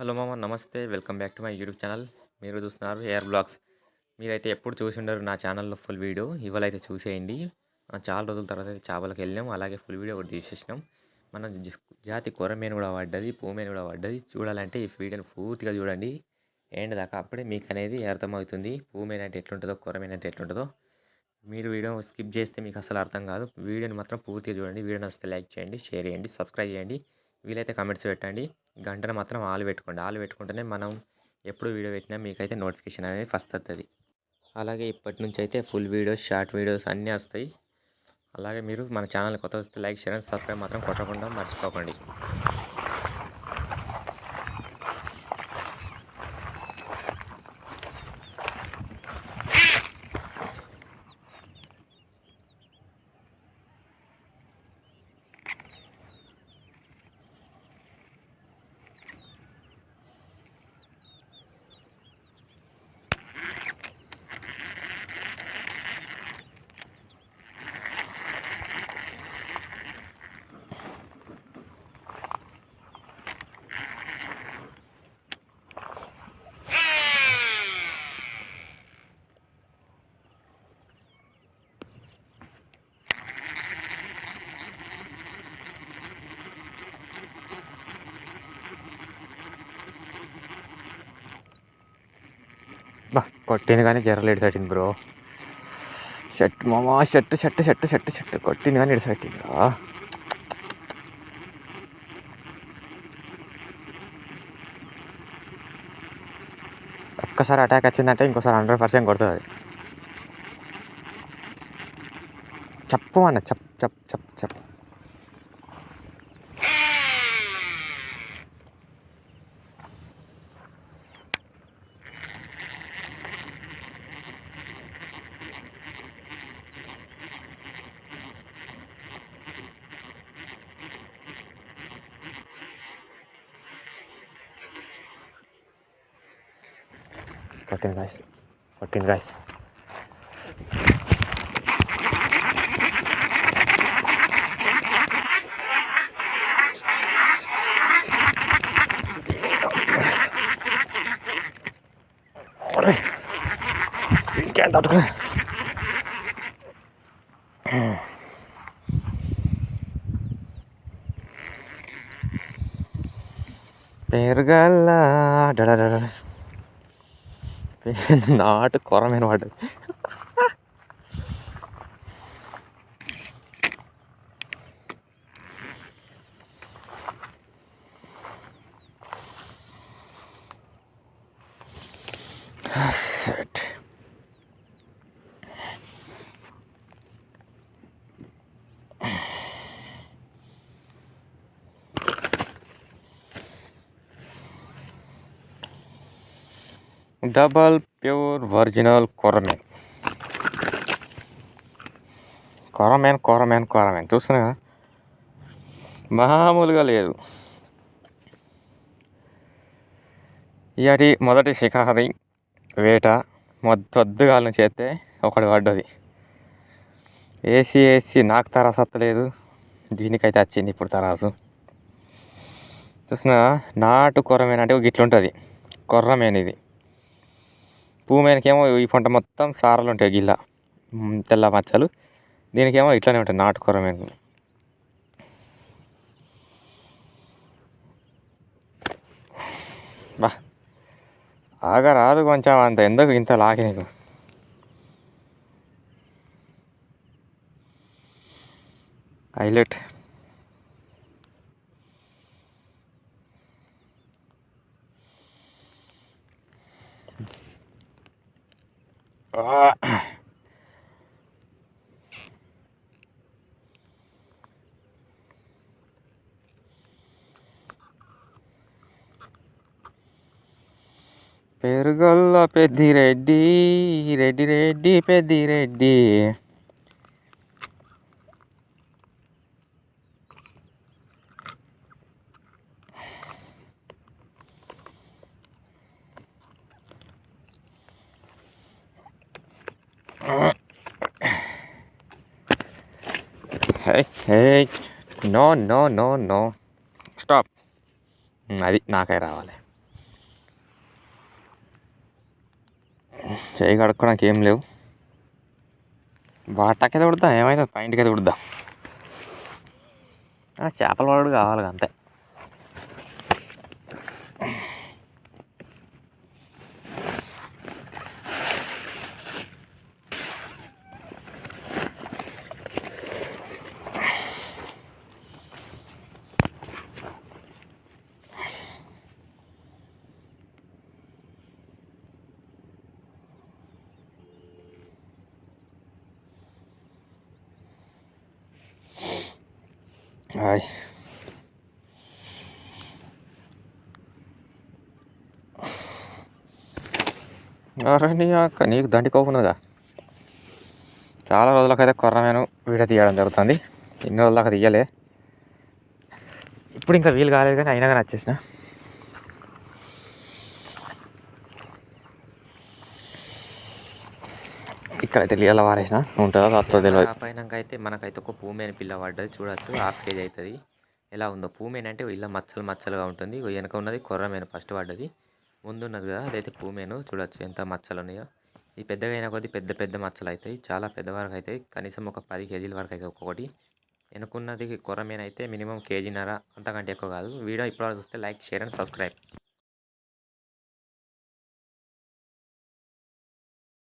Hello మామ నమస్తే. Welcome back to my YouTube channel. మీరు చూస్తున్నారు ఎయిర్ బ్లాగ్స్. మీరైతే ఎప్పుడు చూసి ఉండరు నా ఛానల్లో ఫుల్ వీడియో. ఇవాళ అయితే చూసేయండి. మనం చాలా రోజుల తర్వాత అయితే చేపలకు వెళ్ళాం అలాగే ఫుల్ వీడియో ఒకటి తీసేసినాం. మన జాతి కొరమేను కూడా పడ్డది పూమేను కూడా పడ్డది. చూడాలంటే ఈ వీడియోని పూర్తిగా చూడండి. ఎండ్ దాకా? అప్పుడే మీకు అనేది అర్థమవుతుంది. పూమేన్ అంటే ఎట్లుంటుందో కొరమేన్ అంటే ఎట్లుంటుందో. మీరు వీడియో స్కిప్ చేస్తే మీకు అసలు అర్థం కాదు. వీడియోని మాత్రం పూర్తిగా చూడండి. వీడియో నచ్చితే లైక్ చేయండి షేర్ చేయండి సబ్స్క్రైబ్ చేయండి. వీలైతే కమెంట్స్ పెట్టండి. గంటను మాత్రం ఆలు పెట్టుకోండి. ఆలు పెట్టుకుంటేనే మనం ఎప్పుడు వీడియో పెట్టినా మీకైతే నోటిఫికేషన్ అనేది ఫస్ట్ వస్తుంది అలాగే ఇప్పటి నుంచి అయితే ఫుల్ వీడియోస్ షార్ట్ వీడియోస్ అన్నీ వస్తాయి. అలాగే మీరు మన ఛానల్ కొత్త వస్తే లైక్ షేర్ అండ్ సబ్స్క్రైబ్ మాత్రం కొట్టకుండా మర్చిపోకండి. అట్లా కొట్టింది కానీ జర్రలు ఎడిసట్టింది బ్రో. షర్ట్ మామా shirt shirt shirt shirt shirt. కొట్టింది కానీ ఎడిసట్టింది బ్రో ఒక్కసారి అటాక్ వచ్చిందంటే ఇంకోసారి హండ్రెడ్ పర్సెంట్ కొడుతుంది. చెప్పు అన్న చెప్ చెప్ చెప్ చెప్ కొట్టింది గాయస్ కొట్టింది గాయస్ ఇంకేం తట్టుకులే పెరగల్ల డడడడ నాటు కొరమైన వాడు డబల్ ప్యూర్ ఒరిజినల్ కొరమేన్ కొరమేన్ కొరమేన్ కొరమేన్ చూస్తున్నా మామూలుగా లేదు. ఇయటి మొదటి శిఖాహరి వేట మొద్దొద్దుగాలను చేస్తే ఒకటి పడ్డది. ఏసీ ఏసీ నాకు తరాసు దీనికైతే వచ్చింది ఇప్పుడు తరాసు చూస్తున్నా నాటు కొరమేన్ అంటే ఇట్లుంటుంది కొర్రమేన ఇది. భూమేనకేమో ఈ పంట మొత్తం సారలు ఉంటాయి గిల్ల. తెల్ల మచ్చలు. దీనికేమో ఇట్లానే ఉంటాయి నాటు కొరమేను బా. ఆగా రాదు కొంచెం అంత. ఎందుకు ఇంత లాగి నీకు? Highlight. పెరుగల్ల Peddireddy Reddy Reddy Peddireddy. Hey hey no no no no stop అది నాకై రావాలి. చేయి కడుక్కోడానికి ఏం లేవు. వాటాకి ఎదుగుద్దా ఏమైతుంది పైంటికి ఎదుగుద్దా చేపల వాడు కావాలి అంతే. హాయ్ అరే నీ అక్క నీకు దండి కోపం ఉన్నదా? చాలా రోజులకైతే కొర్రమేను వీడియో తీయడం జరుగుతుంది. ఇన్ని రోజుల తీయలే. ఇప్పుడు ఇంకా వీలు కాలేదు కానీ అయినా కానీ వచ్చేసిన. ఇక్కడైతే నీళ్ళ వారేసిన. ఉంటుందో? అత్తో తెలియదు పైనాక అయితే మనకైతే ఒక పూమేన పిల్ల పడ్డది. చూడొచ్చు. హాఫ్ కేజీ అవుతుంది ఎలా ఉందో పూమేన్ అంటే ఇలా మచ్చలు మచ్చలుగా ఉంటుంది. వెనక ఉన్నది కొర్రమేను ఫస్ట్ పడ్డది. ముందు ఉన్నది కదా అదైతే పూమేను చూడొచ్చు ఎంత మచ్చలు ఉన్నాయో. ఈ పెద్దగా అయిన కొద్దీ పెద్ద పెద్ద మచ్చలు అవుతాయి చాలా పెద్ద వరకు అవుతాయి కనీసం ఒక పది కేజీల వరకు అయితే ఒక్కొక్కటి. వెనుకున్నది కొరమేనైతే మినిమం కేజీన్నర. అంతకంటే ఎక్కువ కాదు. వీడియో ఇప్పుడు చూస్తే లైక్ షేర్ అండ్ సబ్స్క్రైబ్.